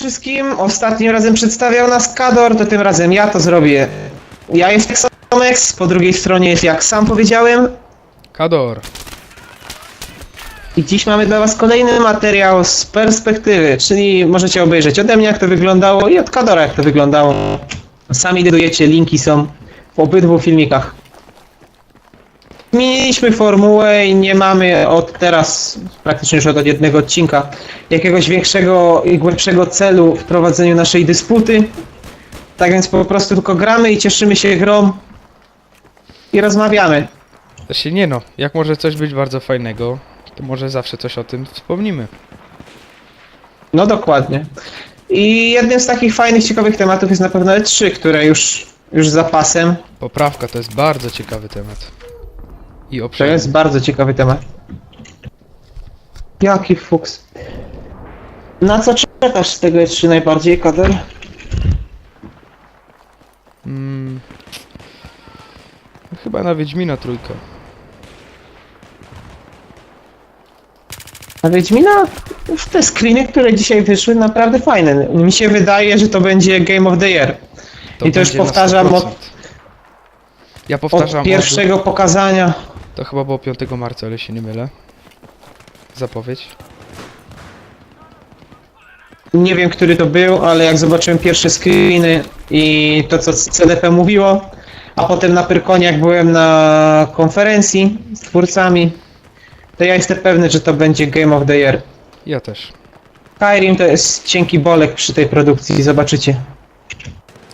Wszystkim, ostatnim razem przedstawiał nas Kador, to tym razem ja to zrobię. Ja jestem Somex, po drugiej stronie jest jak sam powiedziałem Kador. i dziś mamy dla was kolejny materiał z perspektywy, czyli możecie obejrzeć ode mnie jak to wyglądało i od Kadora jak to wyglądało. Sami decydujecie, linki są w obydwu filmikach. Zmieniliśmy formułę i nie mamy od teraz, praktycznie już od jednego odcinka, jakiegoś większego i głębszego celu w prowadzeniu naszej dysputy. Tak więc po prostu tylko gramy i cieszymy się grą i rozmawiamy. Znaczy nie no, jak może coś być bardzo fajnego, to może zawsze coś o tym wspomnimy. No dokładnie. I jednym z takich fajnych, ciekawych tematów jest na pewno E3, które już, już za pasem. Poprawka to jest bardzo ciekawy temat. I To obszerny. jest bardzo ciekawy temat. Jaki fuks. Na co czekasz z tego E3 najbardziej, Kader? Mm, chyba na Wiedźmina trójkę. A Wiedźmina? Już te screeny, które dzisiaj wyszły, naprawdę fajne. Mi się wydaje, że to będzie Game of the Year. I to już będzie na powtarzam 100%. od- Ja powtarzam Od pierwszego pokazania. To chyba było 5 marca, ale się nie mylę. Zapowiedź. Nie wiem, który to był, ale jak zobaczyłem pierwsze screeny i to, co CDP mówiło, a potem na Pyrkonie, jak byłem na konferencji z twórcami, to ja jestem pewny, że to będzie Game of the Year. Ja też. Skyrim to jest cienki bolek przy tej produkcji, zobaczycie.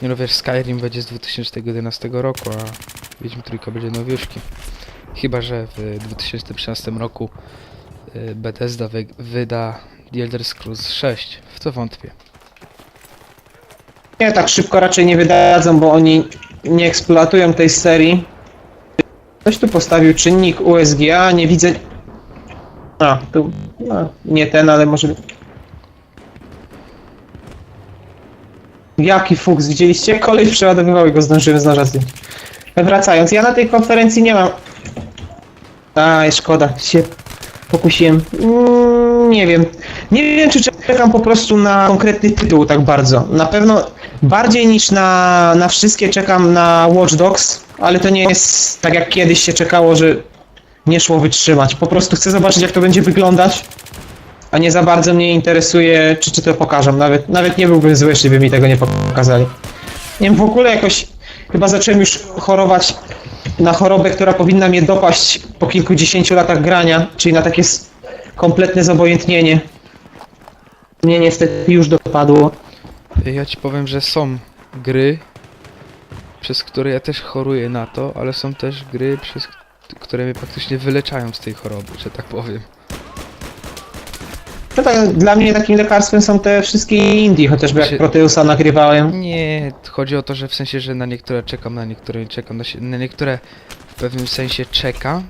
Nie no wiesz, Skyrim będzie z 2011 roku, a Wiedźmin trójka będzie nowiuszki. Chyba, że w 2013 roku y, Bethesda wy wyda The Elder Scrolls 6, w co wątpię. Nie, tak szybko raczej nie wydadzą, bo oni nie eksploatują tej serii. Ktoś tu postawił czynnik USGA, nie widzę... A, tu... No, nie ten, ale może... Jaki fuks, widzieliście? Kolej przeładowywał i go zdążyłem z noża zdjąć. Wracając, ja na tej konferencji nie mam... A, szkoda, się pokusiłem. Mm, nie wiem. Nie wiem, czy czekam po prostu na konkretny tytuł tak bardzo. Na pewno bardziej niż na, na wszystkie czekam na Watch Dogs, ale to nie jest tak jak kiedyś się czekało, że nie szło wytrzymać. Po prostu chcę zobaczyć jak to będzie wyglądać, a nie za bardzo mnie interesuje, czy, czy to pokażą. Nawet, nawet nie byłbym zły, jeśli by mi tego nie pokazali. Nie wiem, w ogóle jakoś chyba zacząłem już chorować na chorobę, która powinna mnie dopaść po kilkudziesięciu latach grania, czyli na takie kompletne zobojętnienie. Mnie niestety już dopadło. Ja ci powiem, że są gry, przez które ja też choruję na to, ale są też gry, przez które mnie praktycznie wyleczają z tej choroby, że tak powiem. No tak, dla mnie takim lekarstwem są te wszystkie indie, chociażby jak Proteusa nagrywałem. Nie, chodzi o to, że w sensie, że na niektóre czekam, na niektóre nie czekam, na, niektóre w pewnym sensie czekam,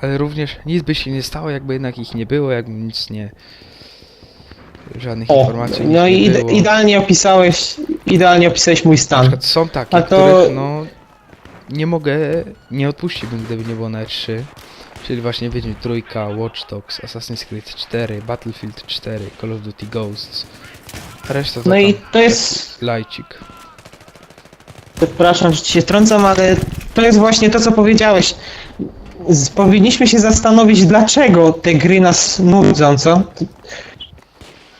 ale również nic by się nie stało, jakby jednak ich nie było, jakby nic nie... Żadnych O, informacji no nie i było. ide- idealnie opisałeś, idealnie opisałeś mój Na stan. przykład są takie, A to- których no nie mogę, nie odpuściłbym gdyby nie było na E3. Czyli właśnie Wiedźmin Trójka, Watch Dogs, Assassin's Creed 4, Battlefield 4, Call of Duty Ghosts. Reszta to No i tam to jest, lajcik. przepraszam, że ci się trącam, ale to jest właśnie to, co powiedziałeś. Z, powinniśmy się zastanowić, dlaczego te gry nas nudzą, co?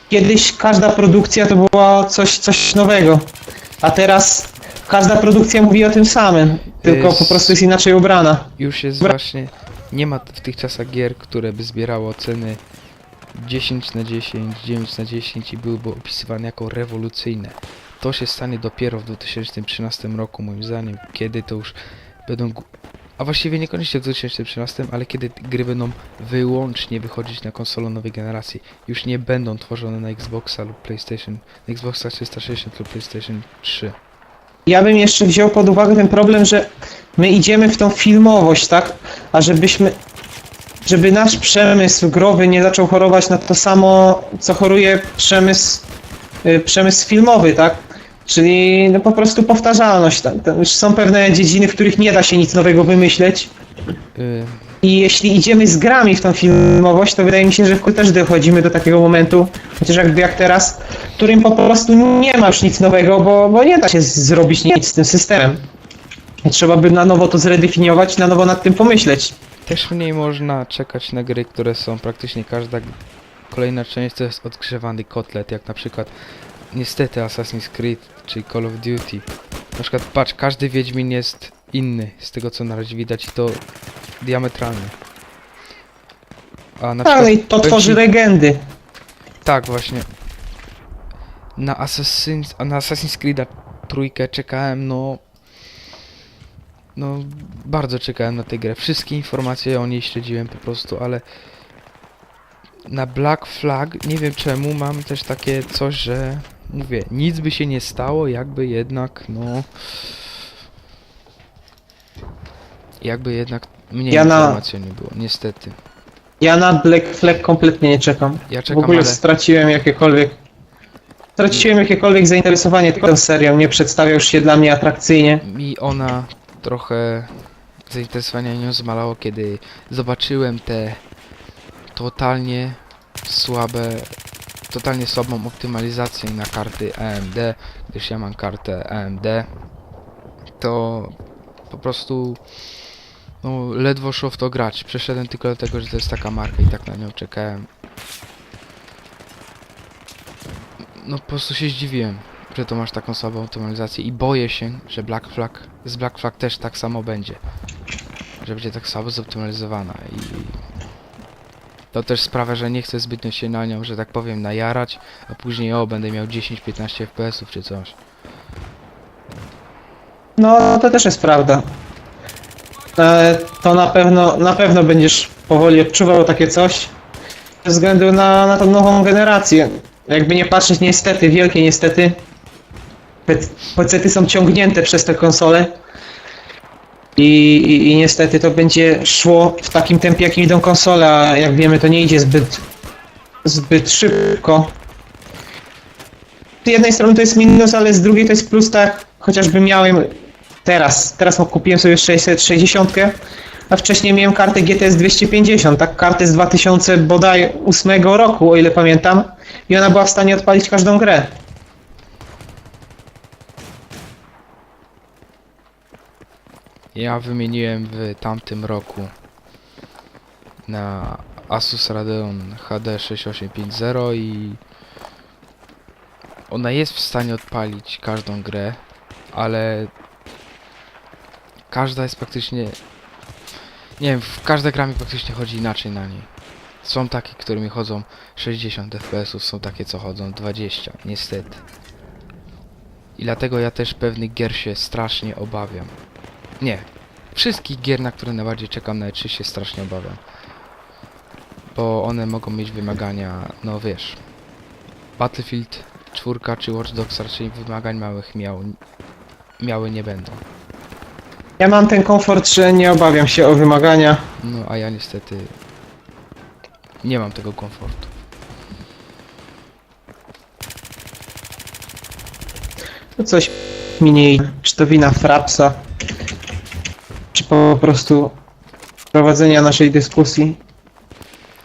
Kiedyś każda produkcja to była coś, coś nowego, a teraz każda produkcja mówi o tym samym, tylko Jest- po prostu jest inaczej ubrana. Już jest Bra- właśnie, nie ma w tych czasach gier, które by zbierało oceny 10 na 10, 9 na 10 i byłyby opisywane jako rewolucyjne. To się stanie dopiero w 2013 roku moim zdaniem, kiedy to już będą... A właściwie niekoniecznie w 2013, ale kiedy gry będą wyłącznie wychodzić na konsolę nowej generacji. Już nie będą tworzone na Xboxa lub PlayStation, na Xboxa 360 lub PlayStation 3. Ja bym jeszcze wziął pod uwagę ten problem, że my idziemy w tą filmowość, tak? A żebyśmy. Żeby nasz przemysł growy nie zaczął chorować na to samo, co choruje przemysł, y, przemysł filmowy, tak? Czyli no po prostu powtarzalność. Tak? Już są pewne dziedziny, w których nie da się nic nowego wymyśleć. Yy, I jeśli idziemy z grami w tą filmowość, to wydaje mi się, że w też dochodzimy do takiego momentu, chociaż jakby jak teraz, w którym po prostu nie ma już nic nowego, bo, bo nie da się zrobić nic z tym systemem. Trzeba by na nowo to zredefiniować, na nowo nad tym pomyśleć. Też mniej można czekać na gry, które są praktycznie każda kolejna część to jest odgrzewany kotlet, jak na przykład niestety Assassin's Creed czy Call of Duty. Na przykład patrz, każdy Wiedźmin jest inny z tego co na razie widać i to diametralnie. A na i to tworzy legendy. Tak, właśnie. Na Assassin's, a na Assassin's Creed'a trójkę czekałem, no... No, bardzo czekałem na tę grę. Wszystkie informacje o niej śledziłem po prostu, ale... Na Black Flag, nie wiem czemu, mam też takie coś, że... Mówię, nic by się nie stało, jakby jednak, no... Jakby jednak mniej Ja na- informacji nie było, niestety. Ja na Black Flag kompletnie nie czekam. Ja W czekam, ogóle ale... straciłem jakiekolwiek. Straciłem jakiekolwiek zainteresowanie tą serią, nie przedstawia już się dla mnie atrakcyjnie. mi ona trochę zainteresowania nią zmalało, kiedy zobaczyłem te totalnie słabe, totalnie słabą optymalizację na karty AMD, gdyż ja mam kartę AMD, to po prostu no, ledwo szło w to grać. Przeszedłem tylko dlatego, że to jest taka marka i tak na nią czekałem. No po prostu się zdziwiłem że to masz taką słabą optymalizację i boję się, że Black Flag, z Black Flag też tak samo będzie. Że będzie tak słabo zoptymalizowana i to też sprawia, że nie chcę zbytnio się na nią, że tak powiem, najarać, a później o, będę miał 10-15 FPS-ów czy coś. No, to też jest prawda. E, to na pewno, na pewno będziesz powoli odczuwał takie coś. Ze względu na, na tą nową generację. Jakby nie patrzeć, niestety, wielkie niestety. Pecety są ciągnięte przez te konsole. I, i, I niestety to będzie szło w takim tempie, jak idą konsole, a jak wiemy, to nie idzie zbyt, zbyt szybko. Z jednej strony to jest minus, ale z drugiej to jest plus, tak chociażby miałem teraz, teraz kupiłem sobie 660, a wcześniej miałem kartę GTS 250, tak kartę z 2000 bodaj 8 roku, o ile pamiętam, i ona była w stanie odpalić każdą grę. Ja wymieniłem w tamtym roku na Asus Radeon HD 6850 i ona jest w stanie odpalić każdą grę, ale każda jest praktycznie nie wiem, w każda gra mi praktycznie chodzi inaczej na niej. Są takie, którymi chodzą 60 fps, są takie co chodzą 20, niestety. I dlatego ja też pewnych gier się strasznie obawiam. Nie. Wszystkich gier, na które najbardziej czekam na E3 się strasznie obawiam. Bo one mogą mieć wymagania, no wiesz. Battlefield 4 czy Watch Dogs raczej wymagań małych miał, miały nie będą. Ja mam ten komfort, że nie obawiam się o wymagania. No a ja niestety nie mam tego komfortu. To coś mi nie idzie. Czy to wina Frapsa, czy po prostu prowadzenia naszej dyskusji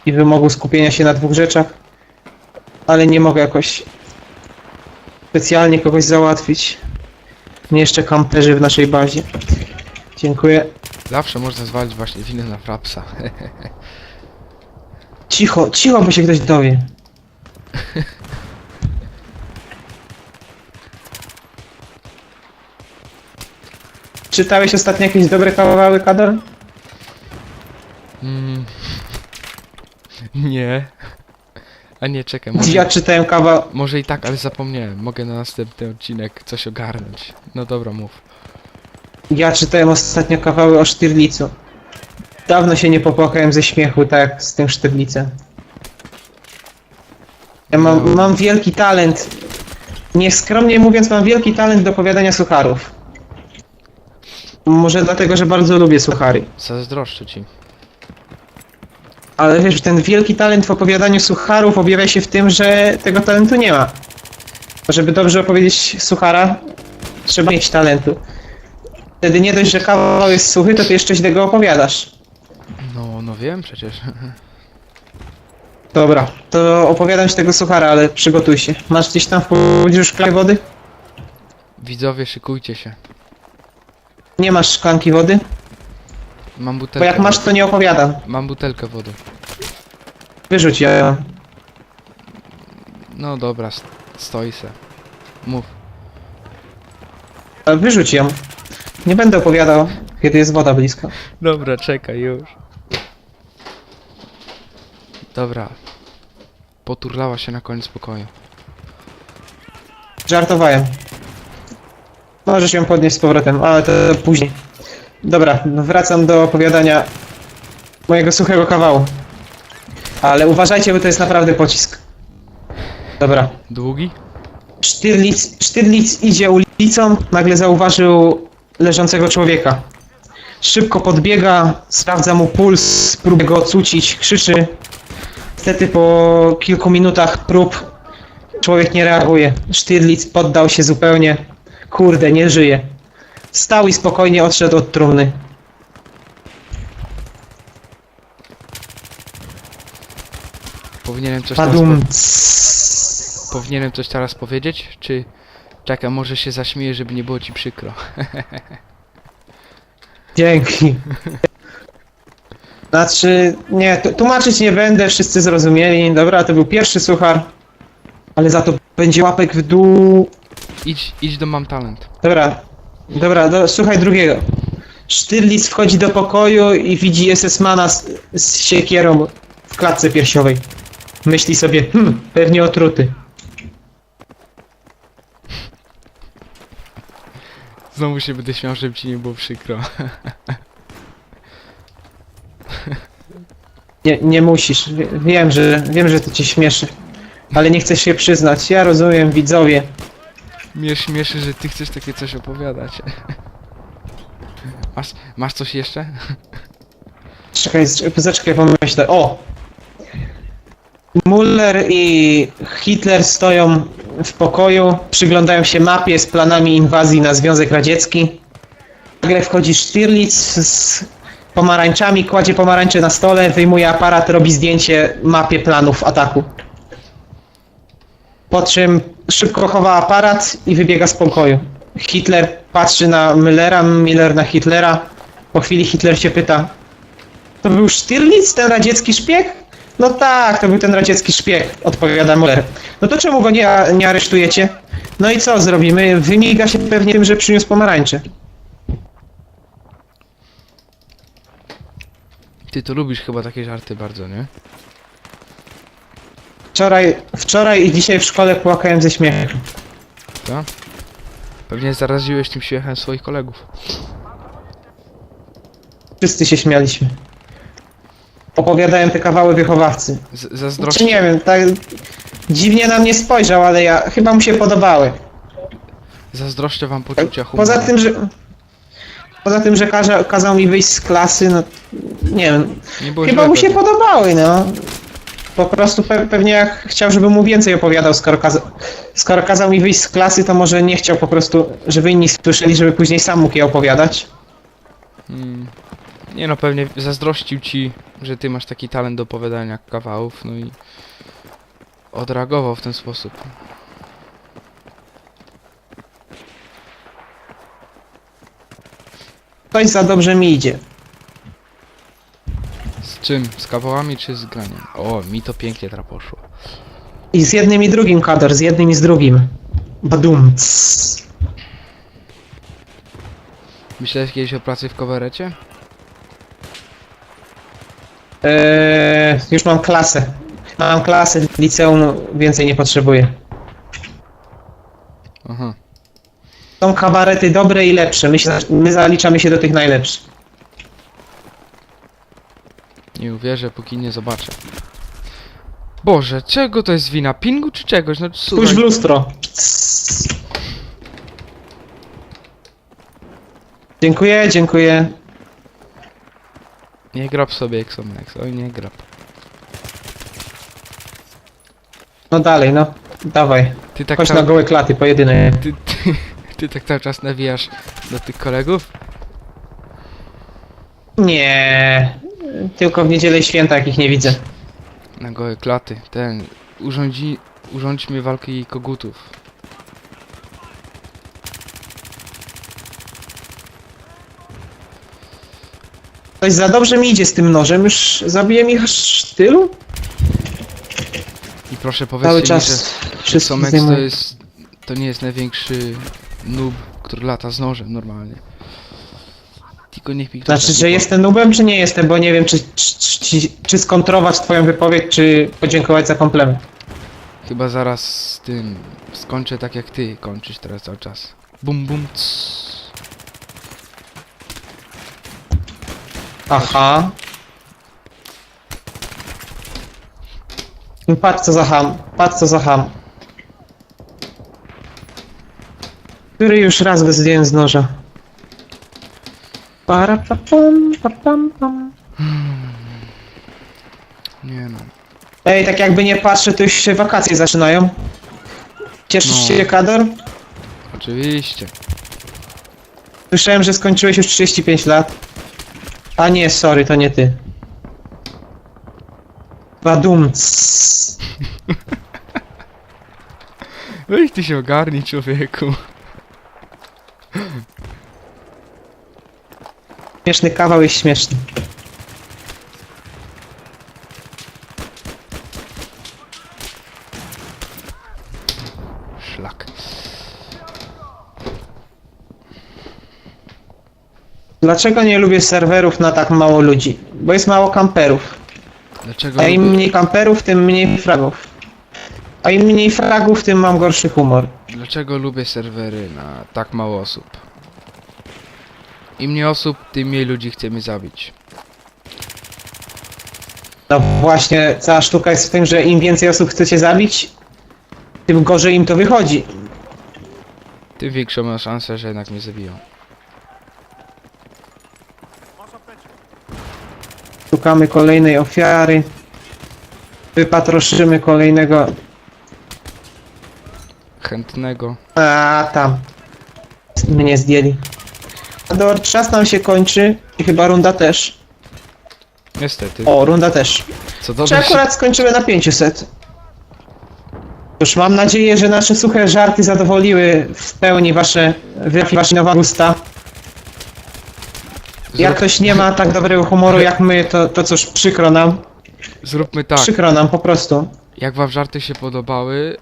i wymogu skupienia się na dwóch rzeczach, ale nie mogę jakoś specjalnie kogoś załatwić. Nie jeszcze kamperzy w naszej bazie. Dziękuję. Zawsze można zwalić właśnie winę na Frapsa. Cicho, cicho, bo się ktoś dowie. Czytałeś ostatnio jakieś dobre kawały, Kador? mm. Nie. A nie, czekaj, może, Ja czytałem kawał... może i tak, ale zapomniałem. Mogę na następny odcinek coś ogarnąć. No dobra, mów. Ja czytałem ostatnio kawały o Sztyrlicu. Dawno się nie popłakałem ze śmiechu, tak z tym Sztyrlicem. Ja mam, No. mam wielki talent. Nieskromnie mówiąc, mam wielki talent do opowiadania sucharów. Może dlatego, że bardzo lubię suchary. Zazdroszczę ci. Ale wiesz, ten wielki talent w opowiadaniu sucharów objawia się w tym, że tego talentu nie ma. Żeby dobrze opowiedzieć suchara, trzeba mieć talentu. Wtedy nie dość, że kawał jest suchy, to ty jeszcze źle go opowiadasz. No, no wiem przecież. Dobra, to opowiadam ci tego suchara, ale przygotuj się. Masz gdzieś tam w pobliżu szklanki wody? Widzowie, szykujcie się. Nie masz szklanki wody? Mam butelkę. Bo jak masz, to nie opowiadam. Mam butelkę wody. Wyrzuć ją. No dobra, st- stoi se. Mów. Wyrzuć ją. Nie będę opowiadał, kiedy jest woda blisko. Dobra, czekaj już. Dobra. Poturlała się na koniec pokoju. Żartowałem. Możesz ją podnieść z powrotem, ale to później. Dobra, wracam do opowiadania mojego suchego kawału. Ale uważajcie, bo to jest naprawdę pocisk. Dobra. Długi? Sztyrlic, Sztyrlic idzie ulicą, nagle zauważył leżącego człowieka. Szybko podbiega, sprawdza mu puls, próbuje go ocucić, krzyczy. Niestety po kilku minutach prób człowiek nie reaguje. Sztyrlic poddał się zupełnie. Kurde, nie żyje. Stał i spokojnie odszedł od trumny. Powinienem coś teraz, Padum. po... Powinienem coś teraz powiedzieć? Czy... Czekaj, może się zaśmieję, żeby nie było ci przykro. Dzięki. Znaczy, nie, tłumaczyć nie będę, wszyscy zrozumieli. Dobra, to był pierwszy suchar. Ale za to będzie łapek w dół. Idź, idź do Mam Talent. Dobra, dobra, do, słuchaj drugiego. Sztyrlic wchodzi do pokoju i widzi SS-mana z, z siekierą w klatce piersiowej. Myśli sobie, hmm, pewnie otruty. Znowu się będę śmiał, żeby ci nie było przykro. Nie, nie musisz. Wie- Wiem, że wiem, że to cię śmieszy. Ale nie chcesz się przyznać. Ja rozumiem, widzowie. Mnie śmieszy, że ty chcesz takie coś opowiadać. Masz, masz coś jeszcze? Czekaj, zaczekaj, pomyślę. O! Muller i Hitler stoją w pokoju, przyglądają się mapie z planami inwazji na Związek Radziecki. Nagle wchodzi Stirlitz z pomarańczami, kładzie pomarańcze na stole, wyjmuje aparat, robi zdjęcie mapie planów ataku. Po czym szybko chowa aparat i wybiega z pokoju. Hitler patrzy na Müllera, Miller na Hitlera. Po chwili Hitler się pyta, to był Stirlitz, ten radziecki szpieg? No tak, to był ten radziecki szpieg, odpowiada Muller. No to czemu go nie, nie aresztujecie? No i co zrobimy? Wymiga się pewnie tym, że przyniósł pomarańcze. Ty to lubisz chyba takie żarty bardzo, nie? Wczoraj, wczoraj i dzisiaj w szkole płakałem ze śmiechu. Co? Pewnie zaraziłeś tym śmiechem swoich kolegów. Wszyscy się śmialiśmy. Opowiadałem te kawały wychowawcy. Z Czy zazdroszczę, nie wiem, tak dziwnie na mnie spojrzał, ale ja chyba mu się podobały. zazdroszczę wam poczucia humoru. Poza tym, że... Poza tym, że każe, kazał mi wyjść z klasy, no nie wiem, nie było Chyba źle mu się pewnie. podobały, no. Po prostu pe pewnie jak chciał, żeby mu więcej opowiadał, skoro, kaza skoro kazał mi wyjść z klasy, to może nie chciał po prostu, żeby inni słyszeli, żeby później sam mógł je opowiadać. Mm. Nie no, pewnie zazdrościł ci, że ty masz taki talent do opowiadania kawałów, no i odreagował w ten sposób. Coś za dobrze mi idzie. Z czym? Z kawałami czy z graniem? O, mi to pięknie teraz poszło. I z jednym i drugim kador, z jednym i z drugim. Badum. Myślałeś kiedyś o pracy w coverecie? Eee, już mam klasę. Mam klasę w liceum, no, więcej nie potrzebuję. Aha. Są kabarety dobre i lepsze. My, się, my zaliczamy się do tych najlepszych. Nie uwierzę, póki nie zobaczę. Boże, czego to jest wina? Pingu czy czegoś? No Spójrz w słuchaj. lustro. Dziękuję, dziękuję. Nie grab sobie Exomex, oj nie grab. No dalej, no. Dawaj. Ty tak, Chodź na gołe klaty, pojedynek. ty, ty, ty tak cały czas nawijasz do tych kolegów? Nie. tylko w niedzielę i święta, jakich nie widzę. Na gołe klaty. Ten. Urządzi... Urządźmy walkę kogutów. Coś za dobrze mi idzie z tym nożem, już zabiłem ich aż tylu? I proszę powiedzcie Cały mi, czas że wszystkich Somex to zdejmuję. jest... To nie jest największy noob, który lata z nożem normalnie. Tylko niech mi ktoś Znaczy, że jestem nubem, czy nie jestem, bo nie wiem, czy, czy, czy, czy skontrować twoją wypowiedź, czy podziękować za komplement. Chyba zaraz z tym... Skończę tak jak ty kończysz teraz cały czas. Bum bum cs. Aha. No Patrz co za ham, patrz co za ham. Który już raz go zdjąłem z noża. Para pa pam, pa pam pam. Nie no. Ej, tak jakby nie patrzę, to już się wakacje zaczynają. Cieszysz No. się, Kador? Oczywiście. Słyszałem, że skończyłeś już 35 lat. A nie, sorry, to nie ty. Badum. cs. Weź ty się ogarnij człowieku. Śmieszny kawał jest śmieszny. Dlaczego nie lubię serwerów na tak mało ludzi? Bo jest mało kamperów. Dlaczego A im lubię, mniej kamperów, tym mniej fragów. A im mniej fragów, tym mam gorszy humor. dlaczego lubię serwery na tak mało osób? Im mniej osób, tym mniej ludzi chce mnie zabić. No właśnie, cała sztuka jest w tym, że im więcej osób chcecie zabić, tym gorzej im to wychodzi. Tym większą ma szansę, że jednak mnie zabiją. Szukamy kolejnej ofiary. Wypatroszymy kolejnego. Chętnego. A tam. Mnie zdjęli. Ador, czas nam się kończy i chyba runda też. Niestety. O, runda też. Co Czy dobrze się... akurat skończymy na 500? Już mam nadzieję, że nasze suche żarty zadowoliły w pełni wasze wyrafinowane usta. Jak ktoś nie ma tak dobrego humoru jak my, to, to cóż, przykro nam. zróbmy tak. Przykro nam po prostu. Jak wam żarty się podobały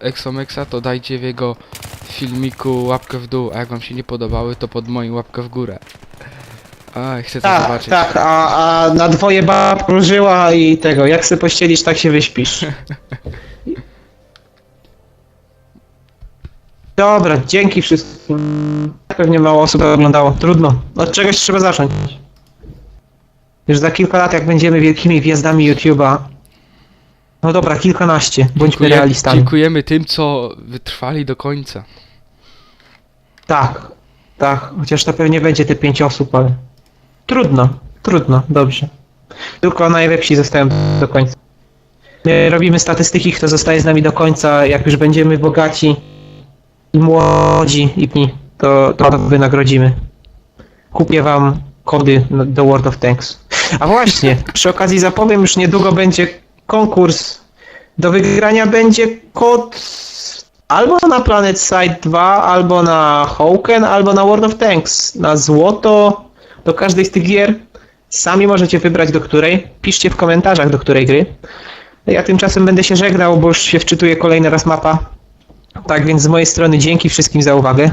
Exomexa, to dajcie w jego filmiku łapkę w dół, a jak wam się nie podobały, to pod moim łapkę w górę. A, chcę to Tak, zobaczyć. tak, a, a na dwoje bab krużyła i tego, jak se pościelisz, tak się wyśpisz. Dobra, dzięki wszystkim. Pewnie mało osób to oglądało. Trudno. Od czegoś trzeba zacząć. Już za kilka lat, jak będziemy wielkimi gwiazdami YouTube'a. No dobra, kilkanaście. Bądźmy Dziękuję, realistami. dziękujemy tym, co wytrwali do końca. Tak, tak. Chociaż to pewnie będzie te pięć osób, ale... Trudno, trudno, dobrze. Tylko najlepsi zostają do końca. My robimy statystyki, kto zostaje z nami do końca. Jak już będziemy bogaci i młodzi i to, to wynagrodzimy. Kupię wam kody do World of Tanks. A właśnie, przy okazji zapowiem, już niedługo będzie konkurs. Do wygrania będzie kod albo na Planet Side 2, albo na Hawken, albo na World of Tanks. Na złoto do każdej z tych gier. Sami możecie wybrać do której. Piszcie w komentarzach do której gry. Ja tymczasem będę się żegnał, bo już się wczytuje kolejny raz mapa. Tak więc z mojej strony dzięki wszystkim za uwagę.